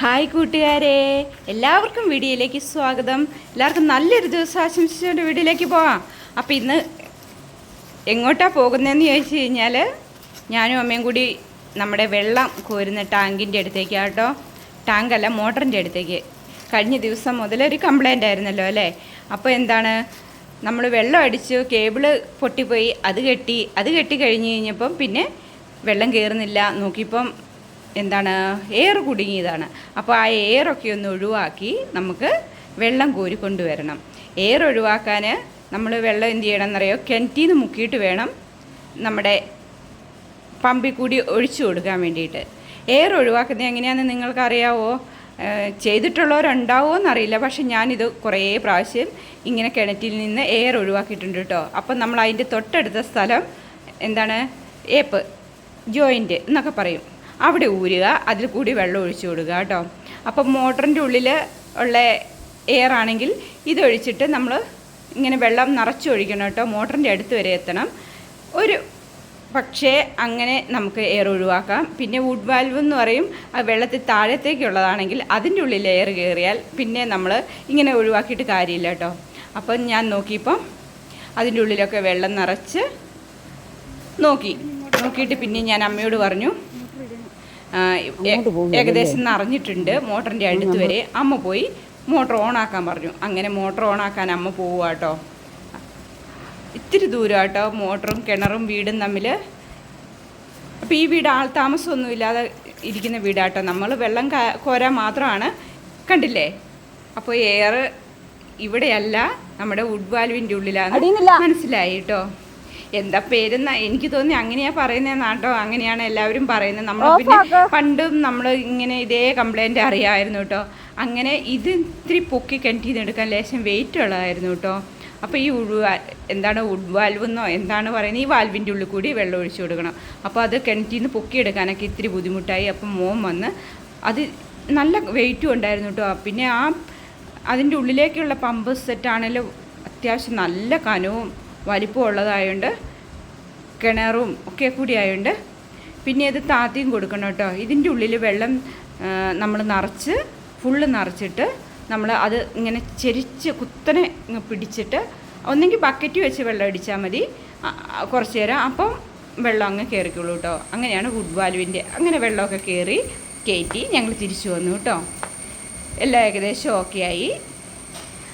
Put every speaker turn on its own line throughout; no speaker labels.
Hi കൂട്ടുകാരെ എല്ലാവർക്കും വീഡിയോയിലേക്ക് സ്വാഗതം. എല്ലാവർക്കും നല്ലൊരു ദിവസം ആശംസിച്ചുകൊണ്ട് വീഡിയോയിലേക്ക് പോവാം. അപ്പോൾ ഇന്ന് എങ്ങോട്ടാണ് പോകുന്നതെന്ന് ചോദിച്ചു കഴിഞ്ഞാൽ ഞാനും അമ്മയും കൂടി നമ്മുടെ വെള്ളം കോരുന്ന ടാങ്കിന്റെ അടുത്തേക്ക് കേട്ടോ ടാങ്കല്ല മോട്ടറിന്റെ അടുത്തേക്ക്. കഴിഞ്ഞ ദിവസം മുതലൊരു കംപ്ലൈന്റ് ആയിരുന്നല്ലോ അല്ലേ? അപ്പോൾ എന്താണ്? നമ്മൾ വെള്ളം അടിച്ചു കേബിൾ പൊട്ടിപ്പോയി അത് കെട്ടി അത് കെട്ടി കഴിഞ്ഞ് കഴിഞ്ഞപ്പം പിന്നെ വെള്ളം കയറുന്നില്ല നോക്കിയപ്പം എന്താണ് എയർ കുടുങ്ങിയതാണ്. അപ്പോൾ ആ എയറൊക്കെ ഒന്ന് ഒഴിവാക്കി നമുക്ക് വെള്ളം കോരി കൊണ്ടുവരണം. എയർ ഒഴിവാക്കാൻ നമ്മൾ വെള്ളം എന്ത് ചെയ്യണം എന്നറിയോ? കിണറ്റിൽ നിന്ന് മുക്കിയിട്ട് വേണം നമ്മുടെ പമ്പിൽ കൂടി ഒഴിച്ചു കൊടുക്കാൻ വേണ്ടിയിട്ട്. എയർ ഒഴിവാക്കുന്നത് എങ്ങനെയാണെന്ന് നിങ്ങൾക്കറിയാവോ? ചെയ്തിട്ടുള്ളവരുണ്ടാവുമോ എന്നറിയില്ല. പക്ഷെ ഞാനിത് കുറേ പ്രാവശ്യം ഇങ്ങനെ കിണറ്റിൽ നിന്ന് എയർ ഒഴിവാക്കിയിട്ടുണ്ട് കേട്ടോ. അപ്പം നമ്മൾ അതിന്റെ തൊട്ടടുത്ത സ്ഥലം എന്താണ്? ഏപ്പ് ജോയിന്റ് എന്നൊക്കെ പറയും. അവിടെ ഊരുക അതിൽ കൂടി വെള്ളം ഒഴിച്ചു കൊടുക്കുക കേട്ടോ. അപ്പം മോട്ടറിന്റെ ഉള്ളിൽ ഉള്ള എയർ ആണെങ്കിൽ ഇതൊഴിച്ചിട്ട് നമ്മൾ ഇങ്ങനെ വെള്ളം നിറച്ചൊഴിക്കണം കേട്ടോ. മോട്ടറിന്റെ അടുത്ത് വരെ എത്തണം. ഒരു പക്ഷേ അങ്ങനെ നമുക്ക് എയർ ഒഴിവാക്കാം. പിന്നെ വുഡ് വാൽവ് എന്ന് പറയും ആ വെള്ളത്തിൽ താഴത്തേക്കുള്ളതാണെങ്കിൽ അതിന്റെ ഉള്ളിൽ എയർ കയറിയാൽ പിന്നെ നമ്മൾ ഇങ്ങനെ ഒഴിവാക്കിയിട്ട് കാര്യമില്ല കേട്ടോ. അപ്പം ഞാൻ നോക്കിയപ്പം അതിന്റെ ഉള്ളിലൊക്കെ വെള്ളം നിറച്ച് നോക്കി. നോക്കിയിട്ട് പിന്നെ ഞാൻ അമ്മയോട് പറഞ്ഞു ഏകദേശം നിറഞ്ഞിട്ടുണ്ട് മോട്ടറിന്റെ അടുത്ത് വരെ. അമ്മ പോയി. മോട്ടർ ആക്കാൻ പറഞ്ഞു. അങ്ങനെ മോട്ടർ ആക്കാൻ അമ്മ പോവുക കേട്ടോ ഇത്തിരി ദൂരം കേട്ടോ മോട്ടറും കിണറും വീടും തമ്മിൽ. അപ്പോൾ ഈ വീട് ആൾ താമസമൊന്നും ഇല്ലാതെ ഇരിക്കുന്ന വീടാട്ടോ നമ്മൾ വെള്ളം കോരാൻ മാത്രമാണ്. കണ്ടില്ലേ? അപ്പോൾ എയർ ഇവിടെയല്ല. നമ്മുടെ വുഡ് വാൽവിന്റെ ഉള്ളിലാണ്. മനസ്സിലായി കേട്ടോ എന്താ പേര് എനിക്ക് തോന്നി അങ്ങനെയാ പറയുന്നതെന്നാട്ടോ അങ്ങനെയാണ് എല്ലാവരും പറയുന്നത്. നമ്മൾ പിന്നെ പണ്ടും നമ്മൾ ഇങ്ങനെ ഇതേ കംപ്ലൈന്റ് അറിയാമായിരുന്നു കേട്ടോ. അങ്ങനെ ഇത് ഇത്തിരി പൊക്കി കിണറ്റിൽ നിന്ന് എടുക്കാൻ ലേശം വെയിറ്റ് ഉള്ളതായിരുന്നു കേട്ടോ. അപ്പോൾ ഈ ഉഴു എന്താണ് ഉഡ് വാൽവ് എന്നോ എന്താണ് പറയുന്നത്? ഈ വാൽവിന്റെ ഉള്ളിൽ കൂടി വെള്ളം ഒഴിച്ചു കൊടുക്കണം. അപ്പോൾ അത് കിണറ്റിൽ നിന്ന് പൊക്കിയെടുക്കാനൊക്കെ ഇത്തിരി ബുദ്ധിമുട്ടായി. അപ്പം മോം വന്ന് അത് നല്ല വെയിറ്റും ഉണ്ടായിരുന്നു കേട്ടോ. പിന്നെ ആ അതിന്റെ ഉള്ളിലേക്കുള്ള പമ്പ് സെറ്റാണെങ്കിലും അത്യാവശ്യം നല്ല കനവും വലിപ്പവും ഉള്ളതായതുകൊണ്ട് കിണറും ഒക്കെ കൂടി ആയതുകൊണ്ട് പിന്നെ ഇത് താത്തിയും കൊടുക്കണം കേട്ടോ. ഇതിന്റെ ഉള്ളിൽ വെള്ളം നമ്മൾ നിറച്ച് ഫുള്ള് നിറച്ചിട്ട് നമ്മൾ അത് ഇങ്ങനെ ചെരിച്ച് കുത്തനെ പിടിച്ചിട്ട് ഒന്നെങ്കിൽ ബക്കറ്റ് വെച്ച് വെള്ളം അടിച്ചാൽ മതി. കുറച്ച് നേരം അപ്പം വെള്ളം അങ്ങ് കയറിക്കുള്ളൂ കേട്ടോ. അങ്ങനെയാണ് വുഡ് വാലുവിന്റെ അങ്ങനെ വെള്ളമൊക്കെ കയറി കയറ്റി ഞങ്ങൾ തിരിച്ചു വന്നു കേട്ടോ. എല്ലാം ഏകദേശം ഓക്കെ ആയി.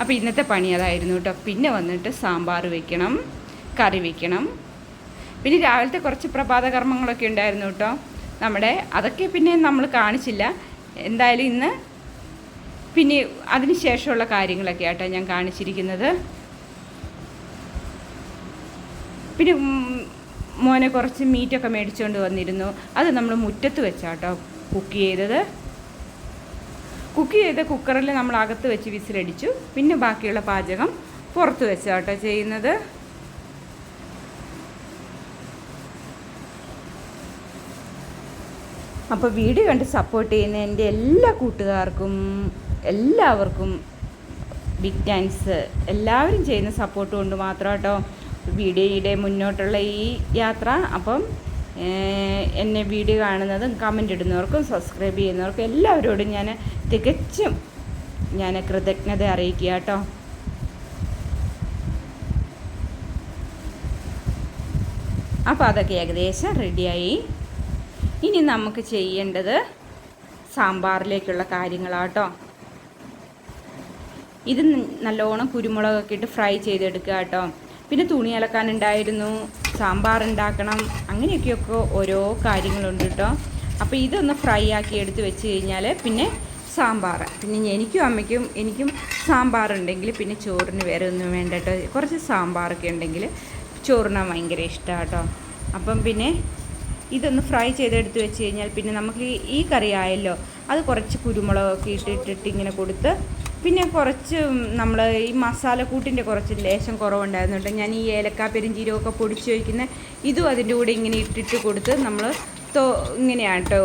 അപ്പോൾ ഇന്നത്തെ പണി അതായിരുന്നു കേട്ടോ. പിന്നെ വന്നിട്ട് സാമ്പാർ വെക്കണം കറി വെക്കണം. പിന്നെ രാവിലത്തെ കുറച്ച് പ്രഭാത കർമ്മങ്ങളൊക്കെ ഉണ്ടായിരുന്നു കേട്ടോ. നമ്മുടെ അതൊക്കെ പിന്നെ നമ്മൾ കാണിച്ചില്ല. എന്തായാലും ഇന്ന് പിന്നെ അതിന് ശേഷമുള്ള കാര്യങ്ങളൊക്കെ ആട്ടോ ഞാൻ കാണിച്ചിരിക്കുന്നത്. പിന്നെ മോനെ കുറച്ച് മീറ്റൊക്കെ മേടിച്ചുകൊണ്ട് വന്നിരുന്നു. അത് നമ്മൾ മുറ്റത്ത് വെച്ചാട്ടോ കുക്ക് ചെയ്തത്. കുക്ക് ചെയ്ത കുക്കറിൽ നമ്മൾ അകത്ത് വെച്ച് വിസിലടിച്ചു. പിന്നെ ബാക്കിയുള്ള പാചകം പുറത്ത് വെച്ചാട്ടോ ചെയ്യുന്നത്. അപ്പോൾ വീഡിയോ കണ്ട് സപ്പോർട്ട് ചെയ്യുന്ന എന്റെ എല്ലാ കൂട്ടുകാർക്കും എല്ലാവർക്കും ബിഗ് ടാങ്ക്സ് എല്ലാവരും ചെയ്യുന്ന സപ്പോർട്ട് കൊണ്ട് മാത്രം കേട്ടോ വീഡിയോയുടെ മുന്നോട്ടുള്ള ഈ യാത്ര. അപ്പം എന്നെ വീഡിയോ കാണുന്നതും കമന്റ് ഇടുന്നവർക്കും സബ്സ്ക്രൈബ് ചെയ്യുന്നവർക്കും എല്ലാവരോടും ഞാൻ തികച്ചും ഞാൻ കൃതജ്ഞത അറിയിക്കുക കേട്ടോ. അപ്പോൾ അതൊക്കെ ഏകദേശം റെഡിയായി ഇനി നമുക്ക് ചെയ്യേണ്ടത് സാമ്പാറിലേക്കുള്ള കാര്യങ്ങളാട്ടോ ഇത് നല്ലോണം കുരുമുളകൊക്കെ ഇട്ട് ഫ്രൈ ചെയ്തെടുക്കുക കേട്ടോ. പിന്നെ തുണി അലക്കാനുണ്ടായിരുന്നു സാമ്പാർ ഉണ്ടാക്കണം അങ്ങനെയൊക്കെയൊക്കെ ഓരോ കാര്യങ്ങളുണ്ട് കേട്ടോ. അപ്പോൾ ഇതൊന്ന് ഫ്രൈ ആക്കി എടുത്ത് വെച്ച് കഴിഞ്ഞാൽ പിന്നെ സാമ്പാർ പിന്നെ എനിക്കും അമ്മയ്ക്കും എനിക്കും സാമ്പാർ ഉണ്ടെങ്കിൽ പിന്നെ ചോറിന് വേറെ ഒന്നും വേണ്ട കേട്ടോ. കുറച്ച് സാമ്പാറൊക്കെ ഉണ്ടെങ്കിൽ ചോറിനാൻ ഭയങ്കര ഇഷ്ടമാണ് കേട്ടോ. അപ്പം പിന്നെ ഇതൊന്ന് ഫ്രൈ ചെയ്തെടുത്ത് വെച്ച് കഴിഞ്ഞാൽ പിന്നെ നമുക്ക് ഈ- കറി ആയല്ലോ അത് കുറച്ച് കുരുമുളകൊക്കെ ഇട്ടിട്ടിട്ട് ഇങ്ങനെ കൊടുത്ത് പിന്നെ കുറച്ച് നമ്മൾ ഈ മസാലക്കൂട്ടിന്റെ കുറച്ച് ലേശം കുറവുണ്ടായിരുന്നുണ്ട്. ഞാൻ ഈ ഏലക്ക പെരിഞ്ചീരകമൊക്കെ പൊടിച്ച് വയ്ക്കുന്ന ഇതും അതിന്റെ കൂടെ ഇങ്ങനെ ഇട്ടിട്ട് കൊടുത്ത് നമ്മൾ തോ ഇങ്ങനെയാണ് കേട്ടോ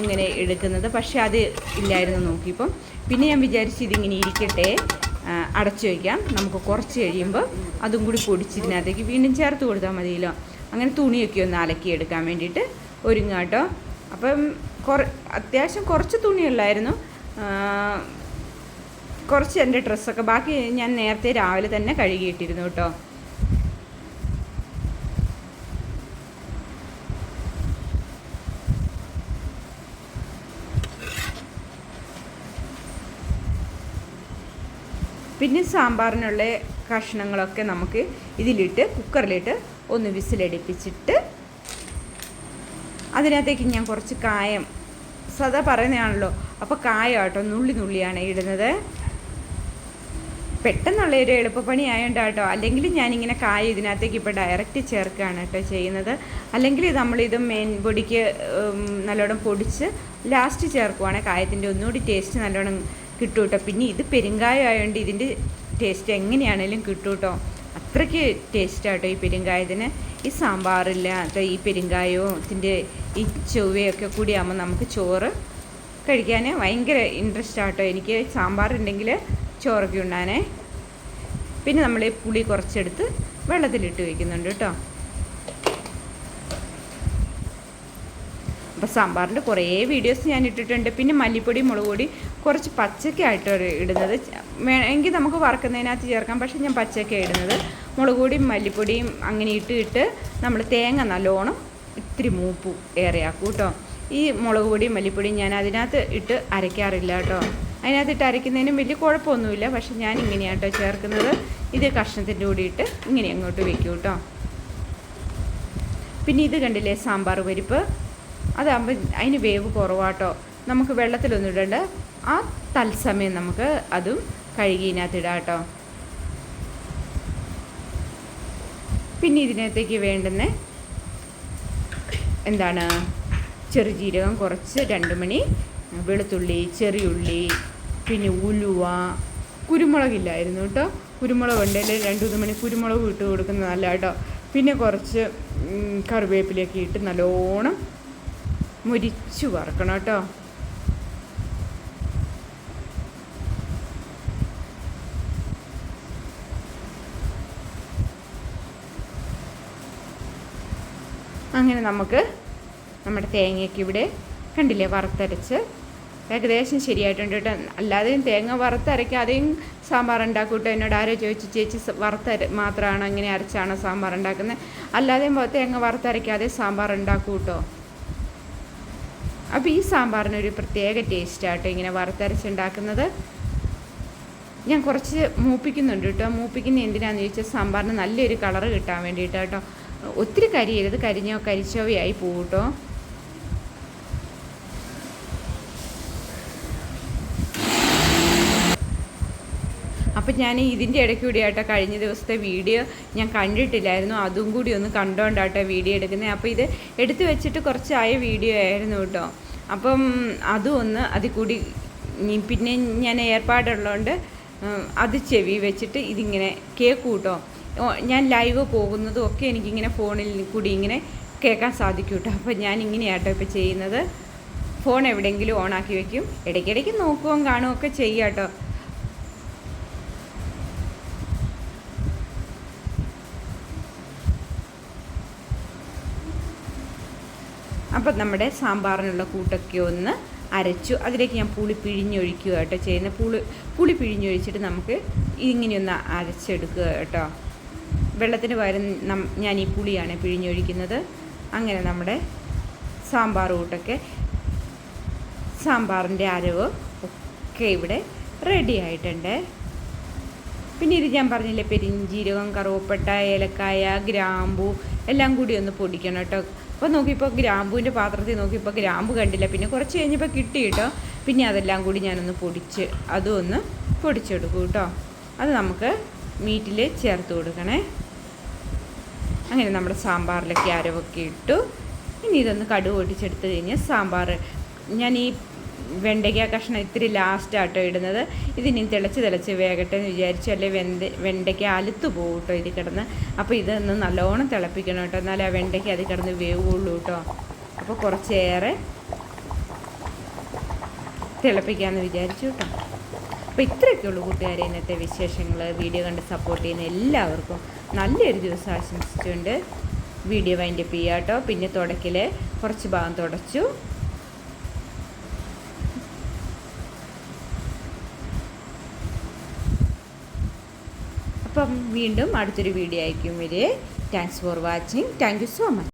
ഇങ്ങനെ എടുക്കുന്നത്. പക്ഷേ അത് ഇല്ലായിരുന്നു നോക്കിയപ്പം. പിന്നെ ഞാൻ വിചാരിച്ചു ഇതിങ്ങനെ ഇരിക്കട്ടെ. അടച്ച് വയ്ക്കാം നമുക്ക് കുറച്ച് കഴിയുമ്പോൾ അതും കൂടി പൊടിച്ചിതിനകത്തേക്ക് വീണ്ടും ചേർത്ത് കൊടുത്താൽ മതിയല്ലോ. അങ്ങനെ തുണിയൊക്കെ ഒന്ന് അലക്കി എടുക്കാൻ വേണ്ടിയിട്ട് ഒരുങ്ങാട്ടോ. അപ്പം കുറ അത്യാവശ്യം കുറച്ച് തുണിയുള്ളായിരുന്നു. കുറച്ച് എന്റെ ഡ്രസ്സൊക്കെ. ബാക്കി ഞാൻ നേരത്തെ രാവിലെ തന്നെ കഴുകിയിട്ടിരുന്നു കേട്ടോ. പിന്നെ സാമ്പാറിനുള്ള കഷ്ണങ്ങളൊക്കെ നമുക്ക് ഇതിലിട്ട് കുക്കറിലിട്ട് ഒന്ന് വിസിലടിപ്പിച്ചിട്ട് അതിനകത്തേക്ക് ഞാൻ കുറച്ച് കായം. സദാ പറയുന്നതാണല്ലോ. അപ്പോൾ കായം കേട്ടോ നുള്ളി നുള്ളിയാണ് ഇടുന്നത്. പെട്ടെന്നുള്ള ഒരു എളുപ്പപ്പണി ആയതുകൊണ്ട് കേട്ടോ അല്ലെങ്കിൽ ഞാനിങ്ങനെ കായ ഇതിനകത്തേക്ക് ഇപ്പോൾ ഡയറക്റ്റ് ചേർക്കുകയാണ് കേട്ടോ ചെയ്യുന്നത്. അല്ലെങ്കിൽ നമ്മളിത് മെയിൻ പൊടിക്ക് നല്ലോണം പൊടിച്ച് ലാസ്റ്റ് ചേർക്കുവാണെങ്കിൽ കായത്തിന്റെ ഒന്നുകൂടി ടേസ്റ്റ് നല്ലോണം കിട്ടും കേട്ടോ. പിന്നെ ഇത് പെരുങ്കായം ആയതുകൊണ്ട് ഇതിന്റെ ടേസ്റ്റ് എങ്ങനെയാണേലും കിട്ടും കേട്ടോ. അത്രയ്ക്ക് ടേസ്റ്റ് ആട്ടോ ഈ പെരുങ്കായത്തിന്. ഈ സാമ്പാറില്ലാത്ത ഈ പെരുങ്കായവും ഇതിന്റെ ഈ ചൊവ്വയൊക്കെ കൂടിയാകുമ്പോൾ നമുക്ക് ചോറ് കഴിക്കാൻ ഭയങ്കര ഇൻട്രസ്റ്റ് ആട്ടോ. എനിക്ക് സാമ്പാറുണ്ടെങ്കിൽ ചോറൊക്കെ ഉണ്ടാനേ പിന്നെ നമ്മൾ ഈ പുളി കുറച്ചെടുത്ത് വെള്ളത്തിലിട്ട് വയ്ക്കുന്നുണ്ട് കേട്ടോ. അപ്പോൾ സാമ്പാറിന്റെ കുറേ വീഡിയോസ് ഞാൻ ഇട്ടിട്ടുണ്ട് പിന്നെ മല്ലിപ്പൊടി മുളക് പൊടി കുറച്ച് പച്ചക്കായിട്ട് ഇടുന്നത്. വേണമെങ്കിൽ നമുക്ക് വറക്കുന്നതിനകത്ത് ചേർക്കാം. പക്ഷേ ഞാൻ പച്ചക്ക ഇടുന്നത്. മുളക് പൊടിയും മല്ലിപ്പൊടിയും അങ്ങനെ ഇട്ട് ഇട്ട് നമ്മൾ തേങ്ങ നല്ലോണം ഇത്തിരി മൂപ്പു ഏറെയാക്കും കേട്ടോ. ഈ മുളക് പൊടിയും മല്ലിപ്പൊടിയും ഞാൻ അതിനകത്ത് ഇട്ട് അരയ്ക്കാറില്ല കേട്ടോ. അതിനകത്ത് ഇട്ട് അരയ്ക്കുന്നതിനും വലിയ കുഴപ്പമൊന്നുമില്ല. പക്ഷെ ഞാൻ ഇങ്ങനെയാണ് കേട്ടോ ചേർക്കുന്നത്. ഇത് കഷ്ണത്തിന്റെ കൂടി ഇട്ട് ഇങ്ങനെ അങ്ങോട്ട് വെക്കും കേട്ടോ. പിന്നെ ഇത് കണ്ടില്ലേ സാമ്പാർ പരിപ്പ്? അതാകുമ്പോൾ അതിന് വേവ് കുറവാട്ടോ നമുക്ക് വെള്ളത്തിലൊന്നും ഇടണ്ട. ആ തത്സമയം നമുക്ക് അതും കഴുകി ഇതിനകത്ത് ഇടാം കേട്ടോ. പിന്നെ ഇതിനകത്തേക്ക് വേണ്ടുന്ന എന്താണ്? ചെറുജീരകം കുറച്ച് രണ്ട് മണി വെളുത്തുള്ളി ചെറിയുള്ളി പിന്നെ ഉലുവ കുരുമുളകില്ലായിരുന്നു കേട്ടോ. കുരുമുളക് ഉണ്ട്. അല്ലെങ്കിൽ രണ്ട് മൂന്ന് മണി കുരുമുളക് ഇട്ട് കൊടുക്കുന്നത് നല്ല കേട്ടോ പിന്നെ കുറച്ച് കറിവേപ്പിലൊക്കെ ഇട്ട് നല്ലോണം മുരിച്ചു വറക്കണം കേട്ടോ. അങ്ങനെ നമുക്ക് നമ്മുടെ തേങ്ങയ്ക്ക് ഇവിടെ കണ്ടില്ലേ വറുത്തരച്ച് ഏകദേശം ശരിയായിട്ടുണ്ട് കേട്ടോ. അല്ലാതെയും തേങ്ങ വറുത്തരയ്ക്കാതെയും സാമ്പാർ ഉണ്ടാക്കും എന്നോട് ആരോ ചോദിച്ചു ചേച്ചി വറുത്തര മാത്രമാണോ ഇങ്ങനെ അരച്ചാണോ സാമ്പാർ ഉണ്ടാക്കുന്നത്? അല്ലാതെയും തേങ്ങ വറുത്തരയ്ക്കാതെ സാമ്പാർ ഉണ്ടാക്കും കേട്ടോ. അപ്പോൾ ഈ സാമ്പാറിനൊരു പ്രത്യേക ടേസ്റ്റാട്ടോ ഇങ്ങനെ വറുത്തരച്ചുണ്ടാക്കുന്നത്. ഞാൻ കുറച്ച് മൂപ്പിക്കുന്നുണ്ട് കേട്ടോ. മൂപ്പിക്കുന്ന എന്തിനാന്ന് ചോദിച്ചാൽ സാമ്പാറിന് നല്ലൊരു കളറ് കിട്ടാൻ വേണ്ടിയിട്ട് കേട്ടോ. ഒത്തിരി കരിയരുത്. കരിഞ്ഞോ കരിച്ചോവയായി പോകും കേട്ടോ. അപ്പം ഞാൻ ഇതിന്റെ ഇടയ്ക്ക് കൂടി ആട്ടോ കഴിഞ്ഞ ദിവസത്തെ വീഡിയോ ഞാൻ കണ്ടിട്ടില്ലായിരുന്നു. അതും കൂടി ഒന്ന് കണ്ടോണ്ടാട്ടോ വീഡിയോ എടുക്കുന്നത്. അപ്പോൾ ഇത് എടുത്തു വെച്ചിട്ട് കുറച്ചായ വീഡിയോ ആയിരുന്നു കേട്ടോ. അപ്പം അതും ഒന്ന് അതിൽ കൂടി പിന്നെ ഞാൻ ഏർപ്പാടുള്ളതുകൊണ്ട് അത് ചെവി വെച്ചിട്ട് ഇതിങ്ങനെ കേക്ക് കേട്ടോ. ഞാൻ ലൈവ് പോകുന്നതും ഒക്കെ എനിക്കിങ്ങനെ ഫോണിൽ കൂടി ഇങ്ങനെ കേൾക്കാൻ സാധിക്കും കേട്ടോ. അപ്പോൾ ഞാൻ ഇങ്ങനെയാട്ടോ ഇപ്പോൾ ചെയ്യുന്നത്. ഫോൺ എവിടെയെങ്കിലും ഓണാക്കി വെക്കും. ഇടയ്ക്കിടയ്ക്ക് നോക്കുകയും കാണുകയൊക്കെ ചെയ്യാം കേട്ടോ. അപ്പം നമ്മുടെ സാമ്പാറിനുള്ള കൂട്ടൊക്കെ ഒന്ന് അരച്ചു. അതിലേക്ക് ഞാൻ പുളി പിഴിഞ്ഞൊഴിക്കുക കേട്ടോ ചെയ്യുന്നത് പുളി പുളി പിഴിഞ്ഞൊഴിച്ചിട്ട് നമുക്ക് ഇങ്ങനെയൊന്ന് അരച്ചെടുക്കുക കേട്ടോ. വെള്ളത്തിന് പകരം ഞാൻ ഈ പുളിയാണ് പിഴിഞ്ഞൊഴിക്കുന്നത്. അങ്ങനെ നമ്മുടെ സാമ്പാർ കൂട്ടൊക്കെ സാമ്പാറിന്റെ അരവ് ഒക്കെ ഇവിടെ റെഡി ആയിട്ടുണ്ട്. പിന്നെ ഇത് ഞാൻ പറഞ്ഞില്ലേ പെരിഞ്ചീരകം കറുവപ്പട്ട ഏലക്കായ ഗ്രാമ്പു എല്ലാം കൂടി ഒന്ന് പൊടിക്കണം കേട്ടോ. അപ്പോൾ നോക്കിയപ്പോൾ ഗ്രാമ്പൂവിന്റെ പാത്രത്തിൽ നോക്കിയപ്പോൾ ഗ്രാമ്പു കണ്ടില്ല. പിന്നെ കുറച്ച് കഴിഞ്ഞപ്പോൾ കിട്ടി കേട്ടോ പിന്നെ അതെല്ലാം കൂടി ഞാനൊന്ന് പൊടിച്ച് അതും ഒന്ന് പൊടിച്ചെടുക്കും കേട്ടോ. അത് നമുക്ക് മീറ്റിൽ ചേർത്ത് കൊടുക്കണേ. അങ്ങനെ നമ്മുടെ സാമ്പാറിലൊക്കെ അരവൊക്കെ ഇട്ടു. ഇനി ഇതൊന്ന് കടുക് പൊട്ടിച്ചെടുത്ത് കഴിഞ്ഞ് സാമ്പാർ ഞാൻ ഈ വെണ്ടയ്ക്ക കഷ്ണം ഇത്തിരി ലാസ്റ്റ് ആട്ടോ ഇടുന്നത്. ഇതിനി തിളച്ച് തിളച്ച് വേകട്ടെ എന്ന് വിചാരിച്ചു അല്ലെ വെന്ത വെണ്ടയ്ക്ക അലുത്ത് പോകും കേട്ടോ ഇത് കിടന്ന്. അപ്പോൾ ഇതൊന്ന് നല്ലോണം തിളപ്പിക്കണം കേട്ടോ. എന്നാലേ ആ വെണ്ടയ്ക്ക അത് കിടന്ന് വേവുള്ളൂ കേട്ടോ. അപ്പോൾ കുറച്ചേറെ തിളപ്പിക്കാമെന്ന് വിചാരിച്ചു കേട്ടോ. അപ്പോൾ ഇത്രയൊക്കെ ഉള്ളൂ കൂട്ടുകാരെ ഇന്നത്തെ വിശേഷങ്ങൾ. വീഡിയോ കണ്ട് സപ്പോർട്ട് ചെയ്യുന്ന എല്ലാവർക്കും നല്ലൊരു ദിവസം ആശംസിച്ചുകൊണ്ട് വീഡിയോ വൈൻഡപ്പ് ചെയ്യാം കേട്ടോ. പിന്നെ തുടക്കിൽ കുറച്ച് ഭാഗം തുടച്ചു. അപ്പം വീണ്ടും അടുത്തൊരു വീഡിയോ ആയിരിക്കും വരെ thanks for watching thank you so much